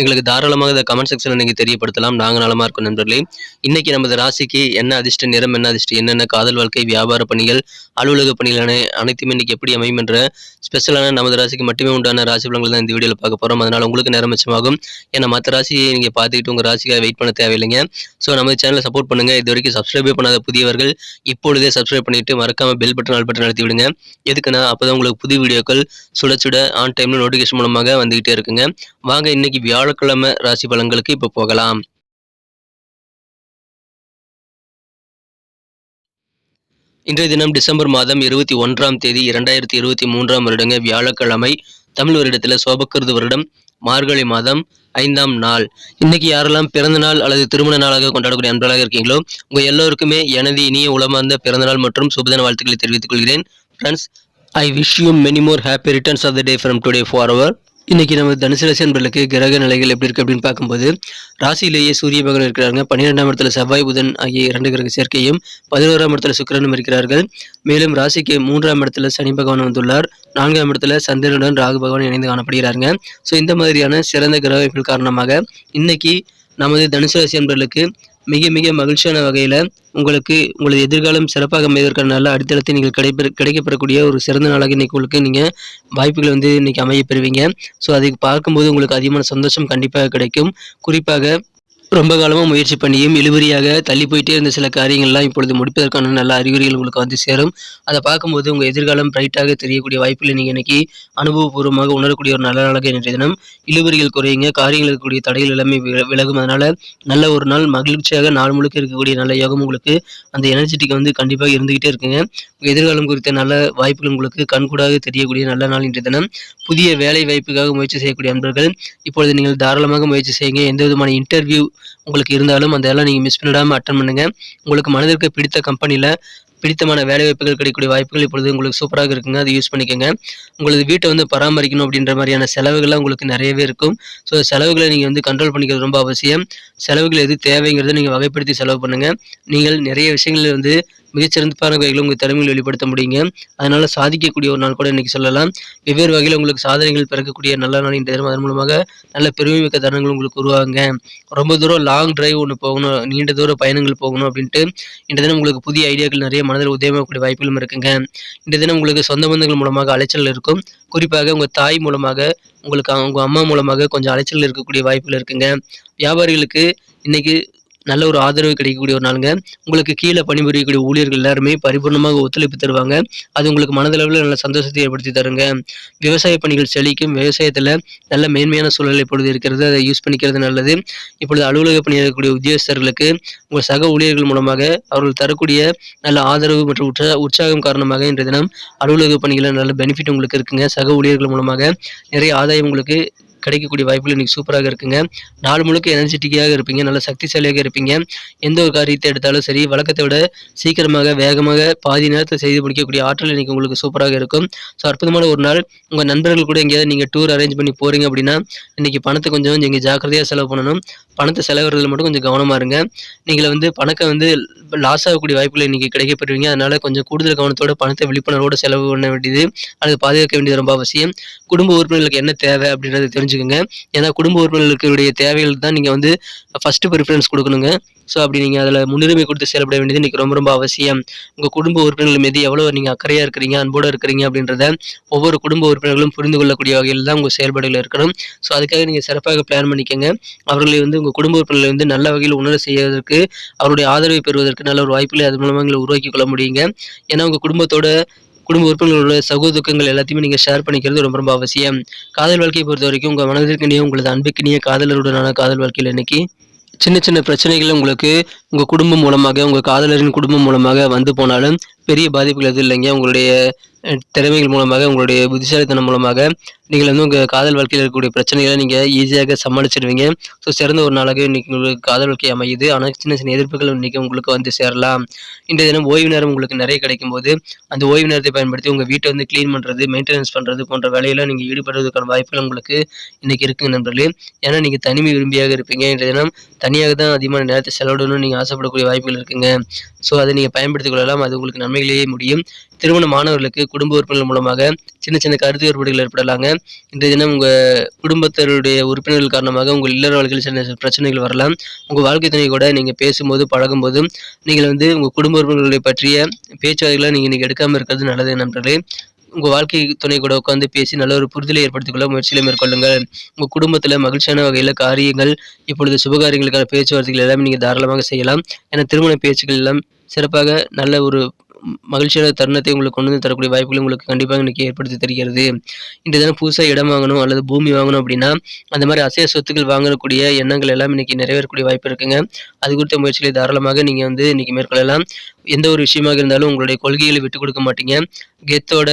எங்களுக்கு தாராளமாக இந்த கமெண்ட் செக்ஷனில் நீங்கள் தெரியப்படுத்தலாம். நாங்கள் நலமாக இருக்கும் நண்பர்களே. இன்னைக்கு நமது ராசிக்கு என்ன அதிர்ஷ்ட நிறம் என்ன அதிர்ஷ்டம் என்னென்ன காதல் வாழ்க்கை வியாபார பணிகள் அலுவலக பணிகளான அனைத்துமே இன்னைக்கு எப்படி அமையும் என்ற ஸ்பெஷலான நமது ராசிக்கு மட்டுமே உண்டான ராசி பலன்கள் தான் இந்த வீடியோவில் பார்க்க போகிறோம் அதனால் உங்களுக்கு நேரம் மிச்சமாகும். ஏன்னா மற்ற ராசியை நீங்கள் பார்த்துக்கிட்டு உங்கள் ராசிக்காக வெயிட் பண்ண தேவையில்லைங்க. ஸோ நம்ம சேனலை சப்போர்ட் பண்ணுங்கள் இது வரைக்கும் சப்ஸ்கிரைபே பண்ணாத புதியவர்கள் இப்பொழுதே சப்ஸ்கிரைப் பண்ணிட்டு மறக்காம பெல் பட்டன் ஆல் பட்டன் அழுத்தி விடுங்க. எதுக்குன்னா அப்பதான் உங்களுக்கு புது வீடியோக்கள் சுட சுட ஆன் டைம்ல நோட்டிஃபிகேஷன் மூலமாக வந்துகிட்டே இருக்குங்க. வாங்க இன்னைக்கு வியாழக்கிழமை ராசி பலன்களுக்கு இப்போ போகலாம். இன்றைய தினம் டிசம்பர் மாதம் இருபத்தி ஒன்றாம் தேதி இரண்டாயிரத்தி இருபத்தி மூன்றாம் வருடங்க வியாழக்கிழமை தமிழ் வருடத்தில் சோபக்கிருது வருடம் மார்கழி மாதம் ஐந்தாம் நாள். இன்னைக்கு யாரெல்லாம் பிறந்த நாள் அல்லது திருமண நாளாக கொண்டாடக்கூடிய அன்பர்களாக இருக்கீங்களோ உங்க எல்லோருக்குமே எனது இனிய உளமார்ந்த பிறந்தநாள் மற்றும் சுபதன வாழ்த்துக்களை தெரிவித்துக் கொள்கிறேன். Friends I wish you many more happy returns of the day from today for our இன்னைக்கு நம்ம தனுசு ராசி அன்பர்களுக்கு கிரக நிலைகள் எப்படி இருக்கு அப்படின்னு பார்க்கும்போது ராசியிலேயே சூரிய பகவான் இருக்கிறாங்க பன்னிரெண்டாம் இடத்துல செவ்வாய் புதன் ஆகிய இரண்டு கிரக சேர்க்கையும் பதினோராம் இடத்துல சுக்கிரனும் இருக்கிறார்கள். மேலும் ராசிக்கு மூன்றாம் இடத்துல சனி பகவான் வந்துள்ளார். நான்காம் இடத்துல சந்திரனுடன் ராகு பகவான் இணைந்து காணப்படுகிறாங்க ஸோ இந்த மாதிரியான சிறந்த கிரக காரணமாக இன்னைக்கு நமது தனுசு ராசி அன்பர்களுக்கு மிக மிக மகிழ்ச்சியான வகையில் உங்களுக்கு உங்களது எதிர்காலம் சிறப்பாக அமைவதற்கான நல்ல அடித்தளத்தை நீங்கள் கிடைப்பெற கிடைக்கப்பெறக்கூடிய ஒரு சிறந்த நாளாக இன்னைக்கு உங்களுக்கு நீங்கள் வாய்ப்புகள் வந்து இன்னைக்கு அமைய பெறுவீங்க. ஸோ அதை பார்க்கும்போது உங்களுக்கு அதிகமான சந்தோஷம் கண்டிப்பாக கிடைக்கும். குறிப்பாக ரொம்ப காலமாக முயற்சி பண்ணியும் இழுபறியாக தள்ளி போயிட்டே இருந்த சில காரியங்கள்லாம் இப்பொழுது முடிப்பதற்கான நல்ல அறிகுறிகள் உங்களுக்கு வந்து சேரும். அதை பார்க்கும்போது உங்கள் எதிர்காலம் பிரைட்டாக தெரியக்கூடிய வாய்ப்பில் நீங்கள் இன்னைக்கு அனுபவபூர்வமாக உணரக்கூடிய ஒரு நல்ல நாளாக இன்றைய தினம் இழுபறிகள் குறையுங்க. காரியங்கள் இருக்கக்கூடிய தடைகள் எல்லாமே விலகும். அதனால் நல்ல ஒரு நாள் மகிழ்ச்சியாக நாள் முழுக்க இருக்கக்கூடிய நல்ல யோகம் உங்களுக்கு அந்த எனர்ஜெட்டிக் வந்து கண்டிப்பாக இருந்துகிட்டே இருக்குங்க. உங்கள் எதிர்காலம் குறித்த நல்ல வாய்ப்புகள் உங்களுக்கு கண்கூடாக தெரியக்கூடிய நல்ல நாள் இன்றைய தினம். புதிய வேலை வாய்ப்புக்காக முயற்சி செய்யக்கூடிய அன்பர்கள் இப்பொழுது நீங்கள் தாராளமாக முயற்சி செய்யுங்க. எந்த விதமான இன்டர்வியூ உங்களுக்கு இருந்தாலும் அதெல்லாம் நீங்கள் மிஸ் பண்ணிடாமல் அட்டன் பண்ணுங்கள் உங்களுக்கு மனதிற்கு பிடித்த கம்பெனியில் பிடித்தமான வேலை வாய்ப்புகள் கிடைக்கக்கூடிய வாய்ப்புகள் இப்பொழுது உங்களுக்கு சூப்பராக இருக்குங்க. அதை யூஸ் பண்ணிக்கோங்க. உங்களது வீட்டை வந்து பராமரிக்கணும் அப்படின்ற மாதிரியான செலவுகள்லாம் உங்களுக்கு நிறையவே இருக்கும். ஸோ செலவுகளை நீங்கள் வந்து கண்ட்ரோல் பண்ணிக்கிறது ரொம்ப அவசியம். செலவுகள் எது தேவைங்கிறத நீங்கள் வகைப்படுத்தி செலவு பண்ணுங்கள் நீங்கள் நிறைய விஷயங்கள் வந்து மிகச்சிறந்த பார்வைகளை உங்கள் திறமையில் வெளிப்படுத்த முடியுங்க. அதனால் சாதிக்கக்கூடிய ஒரு நாள் கூட இன்றைக்கி சொல்லலாம். வெவ்வேறு வகையில் உங்களுக்கு சாதனைகள் பிறக்கக்கூடிய நல்ல நாள் இந்த தினம். அதன் மூலமாக நல்ல பெருமைமிக்க தருணங்கள் உங்களுக்கு உருவாங்க ரொம்ப தூரம் லாங் டிரைவ் ஒன்று போகணும் நீண்ட தூர பயணங்கள் போகணும் அப்படின்ட்டு இந்த தினம் உங்களுக்கு புதிய ஐடியாக்கள் நிறைய மனதில் உதயமாகக்கூடிய வாய்ப்புகளும் இருக்குங்க. இந்த தினம் உங்களுக்கு சொந்த பந்தங்கள் மூலமாக அலைச்சல் இருக்கும். குறிப்பாக உங்கள் தாய் மூலமாக உங்களுக்கு அவங்க அம்மா மூலமாக கொஞ்சம் அலைச்சல் இருக்கக்கூடிய வாய்ப்புகள் இருக்குங்க. வியாபாரிகளுக்கு இன்னைக்கு நல்ல ஒரு ஆதரவு கிடைக்கக்கூடிய ஒரு நாளுங்க. உங்களுக்கு கீழே பணிபுரியக்கூடிய ஊழியர்கள் எல்லாருமே பரிபூர்ணமாக ஒத்துழைப்பு தருவாங்க. அது உங்களுக்கு மனதளவில் நல்ல சந்தோஷத்தை ஏற்படுத்தி தருங்க. விவசாய பணிகள் செழிக்கும். விவசாயத்தில் நல்ல மேன்மையான சூழல் இப்பொழுது இருக்கிறது. அதை யூஸ் பண்ணிக்கிறது நல்லது. இப்பொழுது அலுவலக பணியாற்றக்கூடிய உத்தியோகஸ்தர்களுக்கு உங்கள் சக ஊழியர்கள் மூலமாக அவர்கள் தரக்கூடிய நல்ல ஆதரவு மற்றும் உற்சா உற்சாகம் காரணமாக இன்றைய தினம் அலுவலக பணிகளில் நல்ல பெனிஃபிட் உங்களுக்கு இருக்குங்க. சக ஊழியர்கள் மூலமாக நிறைய ஆதாயம் உங்களுக்கு கிடைக்கக்கூடிய வாய்ப்புகள் இன்னைக்கு சூப்பராக இருக்குங்க. நாள் முழுக்க எனர்ஜெட்டிக்காக இருப்பீங்க நல்ல சக்திசாலியாக இருப்பீங்க. எந்த ஒரு காரியத்தை எடுத்தாலும் சரி வழக்கத்தை விட சீக்கிரமாக வேகமாக பாதி நேரத்தை செய்து முடிக்கக்கூடிய ஆற்றல் இன்னைக்கு உங்களுக்கு சூப்பராக இருக்கும். ஸோ அற்புதமான ஒரு நாள். உங்கள் நண்பர்கள் கூட எங்கேயாவது நீங்கள் டூர் அரேஞ்ச் பண்ணி போகிறீங்க அப்படின்னா இன்னைக்கு பணத்தை கொஞ்சம் நீங்கள் ஜாக்கிரதையாக செலவு பண்ணணும். பணத்தை செலவிடுறதுல மட்டும் கொஞ்சம் கவனமாக இருங்க. நீங்கள் வந்து பணத்தை வந்து லாஸ் ஆகக்கூடிய வாய்ப்புகள் இன்றைக்கி கிடைக்கப்பெறுவீங்க. அதனால் கொஞ்சம் கூடுதல் கவனத்தோட பணத்தை விழிப்புணர்வோடு செலவு பண்ண வேண்டியது அது பாதுகாக்க வேண்டியது ரொம்ப அவசியம். குடும்ப உறுப்பினர்களுக்கு என்ன தேவை அப்படின்றத தெரிஞ்சுக்கோங்க. ஏன்னா குடும்ப உறுப்பினர்களுடைய தேவைகள் தான் நீங்கள் வந்து ஃபஸ்ட்டு ப்ரிஃபரன்ஸ் கொடுக்கணுங்க. ஸோ அப்படி நீங்கள் அதில் முன்னுரிமை கொடுத்து செயல்பட வேண்டியது இன்றைக்கி ரொம்ப ரொம்ப அவசியம். உங்கள் குடும்ப உறுப்பினர்கள் மீது எவ்வளோ நீங்கள் அக்கறையாக இருக்கிறீங்க அன்போடு இருக்கிறீங்க அப்படின்றத ஒவ்வொரு குடும்ப உறுப்பினர்களும் புரிந்து கொள்ளக்கூடிய வகையில் தான் உங்கள் செயல்பாடுகள் இருக்கணும். ஸோ அதுக்காக நீங்கள் சிறப்பாக பிளான் பண்ணிக்கோங்க. அவர்களை வந்து உங்கள் குடும்ப உறுப்பினர்களை வந்து நல்ல வகையில் உணர செய்வதற்கு அவருடைய ஆதரவை பெறுவதற்கு நல்ல ஒரு வாய்ப்புகளை அது மூலமாக எங்களை உருவாக்கி கொள்ள முடியுங்க. ஏன்னா உங்கள் குடும்பத்தோட குடும்ப உறுப்பினர்களோட சகோ துக்கங்கள் எல்லாத்தையுமே நீங்கள் ஷேர் பண்ணிக்கிறது ரொம்ப ரொம்ப அவசியம். காதல் வாழ்க்கையை பொறுத்த வரைக்கும் உங்கள் மனதிற்கினிய உங்களது அன்புக்கினிய காதலருடனான காதல் வாழ்க்கையில் இன்னைக்கு சின்ன சின்ன பிரச்சனைகள் உங்களுக்கு உங்கள் குடும்பம் மூலமாக உங்கள் காதலரின் குடும்பம் மூலமாக வந்து போனாலும் பெரிய பாதிப்புகள் எதுவும் இல்லைங்க. உங்களுடைய திறமைகள் மூலமாக உங்களுடைய புத்திசாலித்தனம் மூலமாக நீங்கள் வந்து உங்கள் காதல் வாழ்க்கையில் இருக்கக்கூடிய பிரச்சனைகளை நீங்கள் ஈஸியாக சமாளிச்சிடுவீங்க ஸோ சிறந்த ஒரு நாளாக இன்றைக்கி உங்களுக்கு காதல் வாழ்க்கை அமையுது. ஆனால் சின்ன சின்ன எதிர்ப்புகள் இன்னைக்கு உங்களுக்கு வந்து சேரலாம். இன்றைய தினம் ஓய்வு நேரம் உங்களுக்கு நிறைய கிடைக்கும் போது அந்த ஓய்வு நேரத்தை பயன்படுத்தி உங்கள் வீட்டை வந்து க்ளீன் பண்ணுறது மெயின்டெனன்ஸ் பண்ணுறது போன்ற வேலையில் நீங்கள் ஈடுபடுவதற்கான வாய்ப்புகள் உங்களுக்கு இன்றைக்கி இருக்குங்க நண்பர்களே. ஏன்னா நீங்கள் தனிமை விரும்பியாக இருப்பீங்க. இன்றைய தினம் தனியாக தான் அதிகமான நேரத்தை செலவிடணும்னு நீங்கள் ஆசைப்படக்கூடிய வாய்ப்புகள் இருக்குங்க. ஸோ அதை நீங்கள் பயன்படுத்திக் கொள்ளலாம். அது உங்களுக்கு நன்மைகளையே முடியும். திருமண மாணவர்களுக்கு குடும்ப உறுப்பினர்கள் மூலமாக சின்ன சின்ன கருத்து வேறுபாடுகள் ஏற்படலாங்க. இன்றைய தினம் உங்கள் குடும்பத்தருடைய உறுப்பினர்கள் காரணமாக உங்கள் இல்லற வாழ்க்கையில் சின்ன பிரச்சனைகள் வரலாம். உங்கள் வாழ்க்கை துணை கூட நீங்கள் பேசும்போது பழகும்போது நீங்கள் வந்து உங்கள் குடும்ப உறுப்பினர்களை பற்றிய பேச்சுவார்த்தைகளை நீங்கள் இன்றைக்கி எடுக்காமல் இருக்கிறது நல்லது நண்பர்களே. உங்கள் வாழ்க்கை துணை கூட உட்காந்து பேசி நல்ல ஒரு புரிதலை ஏற்படுத்திக் கொள்ள முயற்சிகளை மேற்கொள்ளுங்கள். உங்கள் குடும்பத்தில் மகிழ்ச்சியான வகையில் காரியங்கள் இப்பொழுது சுபகாரியங்களுக்கான பேச்சுவார்த்தைகள் எல்லாமே நீங்கள் தாராளமாக செய்யலாம். ஏன்னா திருமண பேச்சுக்கள் எல்லாம் சிறப்பாக நல்ல ஒரு மகிழ்ச்சியான தருணத்தை உங்களுக்கு கொண்டு வந்து தரக்கூடிய வாய்ப்புகள் உங்களுக்கு கண்டிப்பாக இன்னைக்கு ஏற்படுத்தி தருகிறது. இன்றைய தினம் புதுசாக இடம் வாங்கணும் அல்லது பூமி வாங்கணும் அப்படின்னா அந்த மாதிரி அசைய சொத்துக்கள் வாங்கக்கூடிய எண்ணங்கள் எல்லாம் இன்னைக்கு நிறைவேறக்கூடிய வாய்ப்பு இருக்குங்க. அது குறித்த முயற்சிகளை தாராளமாக நீங்கள் வந்து இன்றைக்கி மேற்கொள்ளலாம். எந்த ஒரு விஷயமாக இருந்தாலும் உங்களுடைய கொள்கைகளை விட்டு கொடுக்க மாட்டீங்க. கெத்தோட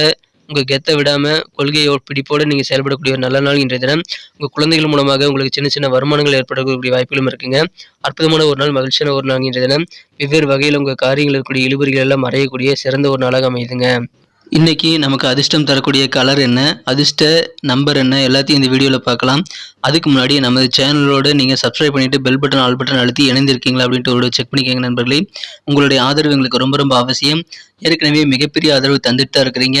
உங்கள் கெத்தை விடாமல் கொள்கையோ பிடிப்போடு நீங்கள் செயல்படக்கூடிய ஒரு நல்ல நாள் இன்றைய தினம். உங்கள் குழந்தைகள் மூலமாக உங்களுக்கு சின்ன சின்ன வருமானங்கள் ஏற்படக்கூடிய வாய்ப்புகளும் இருக்குங்க. அற்புதமான ஒரு நாள் மகிழ்ச்சியான ஒரு நாள் இன்றைய தினம். வெவ்வேறு வகையில் உங்கள் காரியங்கள் இருக்கக்கூடிய இழுபறிகள் எல்லாம் மறையக்கூடிய சிறந்த ஒரு நாளாக அமையுதுங்க. இன்றைக்கி நமக்கு அதிர்ஷ்டம் தரக்கூடிய கலர் என்ன அதிர்ஷ்ட நம்பர் என்ன எல்லாத்தையும் இந்த வீடியோவில் பார்க்கலாம். அதுக்கு முன்னாடி நமது சேனலோடு நீங்கள் சப்ஸ்கிரைப் பண்ணிவிட்டு பெல் பட்டன் ஆல் பட்டன் அழுத்தி இணைந்திருக்கீங்களா அப்படின்ட்டு ஒரு செக் பண்ணிக்கோங்க நண்பர்களே. உங்களுடைய ஆதரவு எங்களுக்கு ரொம்ப ரொம்ப அவசியம். ஏற்கனவே மிகப்பெரிய ஆதரவு தந்துட்டு தான் இருக்கிறீங்க.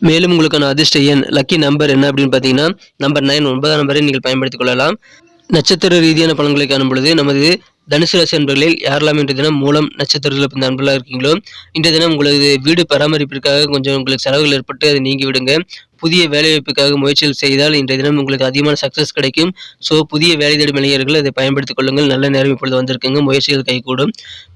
மேலும் உங்களுக்கான அதிர்ஷ்ட எண் லக்கி நம்பர் என்ன அப்படின்னு பார்த்தீங்கன்னா நம்பர் நைன் ஒன்பதாம் நம்பரை நீங்கள் பயன்படுத்திக் கொள்ளலாம். நட்சத்திர ரீதியான பலன்களை காணும் பொழுது நமது தனுசு ராசி அன்பர்களில் யாரெல்லாம் இன்றைய தினம் மூலம் நட்சத்திரத்தில் பிறந்த நண்பர்களாக இருக்கீங்களோ இன்றைய தினம் உங்களது வீடு பராமரிப்பிற்காக கொஞ்சம் உங்களுக்கு செலவுகள் ஏற்பட்டு அதை நீங்கி விடுங்க புதிய வேலைவாய்ப்புக்காக முயற்சிகள் செய்தால் இன்றைய தினம் உங்களுக்கு அதிகமான சக்ஸஸ் கிடைக்கும். ஸோ புதிய வேலை தேடும் இளைஞர்கள் அதை பயன்படுத்திக் கொள்ளுங்கள். நல்ல நேரம் இப்பொழுது வந்திருக்குங்க. முயற்சிகள் கைகூடும்.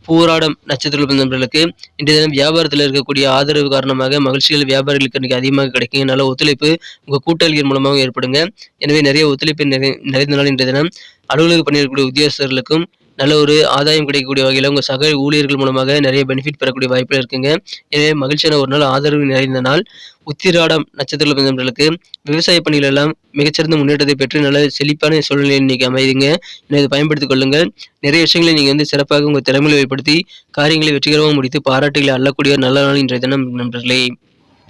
பூராடம் நட்சத்திரத்தில் பிறந்த நண்பர்களுக்கு இன்றைய தினம் வியாபாரத்தில் இருக்கக்கூடிய ஆதரவு காரணமாக மகிழ்ச்சிகள் வியாபாரிகளுக்கு இன்றைக்கு அதிகமாக கிடைக்கும் நல்ல ஒத்துழைப்பு உங்கள் கூட்டாளிகள் மூலமாக ஏற்படுங்க. எனவே நிறைய ஒத்துழைப்பு நிறை நிறைந்த நாள் இன்றைய தினம் அலுவலக பணியாற்றக்கூடிய உத்தியோகஸ்தர்களுக்கும் நல்ல ஒரு ஆதாயம் கிடைக்கக்கூடிய வகையில் உங்கள் சக ஊழியர்கள் மூலமாக நிறைய பெனிஃபிட் பெறக்கூடிய வாய்ப்புகள் இருக்குங்க. எனவே மகிழ்ச்சியான ஒரு நாள் ஆதரவு நிறைந்த நாள். உத்திராடம் நட்சத்திர பிறந்தவர்களுக்கு விவசாய பணிகள் எல்லாம் மிகச்சிறந்த முன்னேற்றத்தை பெற்று நல்ல செழிப்பான சூழ்நிலை இன்னைக்கு அமையுதுங்க இதை பயன்படுத்திக் கொள்ளுங்கள். நிறைய விஷயங்களை நீங்கள் வந்து சிறப்பாக உங்கள் திறமையை வெளிப்படுத்தி காரியங்களை வெற்றிகரமாக முடித்து பாராட்டுகளை அள்ளக்கூடிய நல்ல நாள் இன்றைய தினம் நண்பர்களே.